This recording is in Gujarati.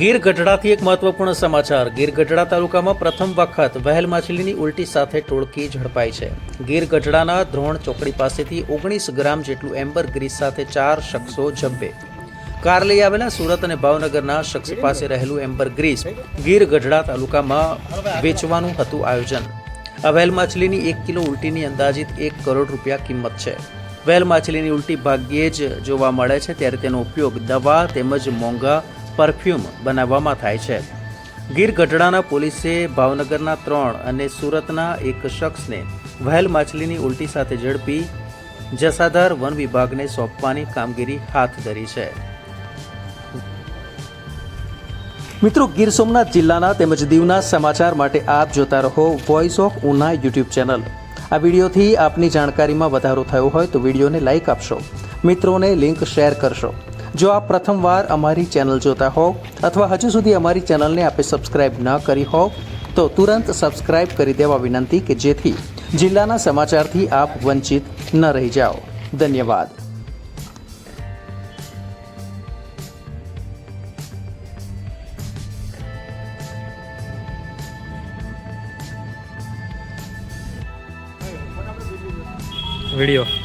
ગીર ગઢડાથી એક મહત્વપૂર્ણ સમાચાર. ગીર ગઢડા તાલુકામાં પ્રથમ વખત વહેલ માછલીની ઉલટી સાથે ટોળકી ઝડપાઈ છે. ગીર ગઢડાના ધ્રોણ ચોકડી પાસેથી ઓગણીસ ગ્રામ જેટલું એમ્બર ગ્રીસ સાથે ચાર શખ્સો ઝંપે કાર લઈ આવેલા સુરત અને ભાવનગરના શખ્સ પાસે રહેલું એમ્બર ગ્રીસ ગીર ગઢડા તાલુકામાં વેચવાનું હતું આયોજન. આ વહેલ માછલીની એક કિલો ઉલટીની અંદાજિત એક કરોડ રૂપિયા કિંમત છે. વહેલ માછલીની ઉલટી ભાગ્યે જ જોવા મળે છે, ત્યારે તેનો ઉપયોગ દવા તેમજ મોંઘા પરફ્યુમ બનાવવામાં થાય છે. ગીર ગઢડાના પોલીસે ભાવનગરના ત્રણ અને સુરતના એક શખ્સને વહેલ માછલીની ઉલટી સાથે ઝડપી જસાધાર વન વિભાગને સોંપવાની કામગીરી હાથ ધરી છે. મિત્રો, ગીર સોમનાથ જિલ્લાના તેમજ દીવના સમાચાર માટે આપ જોતા રહો voice of Una YouTube channel. આ વિડીયોથી આપની જાણકારીમાં વધારો થયો હોય તો વિડીયોને લાઇક આપશો. મિત્રોને લિંક શેર કરશો. જો આપ પ્રથમવાર અમારી ચેનલ જોતા હો અથવા હજુ સુધી અમારી ચેનલને આપે સબસ્ક્રાઇબ ન કરી હો, તો તુરંત સબસ્ક્રાઇબ કરી દેવા વિનંતી કે જેથી જિલ્લાના સમાચારથી આપ વંચિત ન રહી જાઓ. ધન્યવાદ. વીડિયો.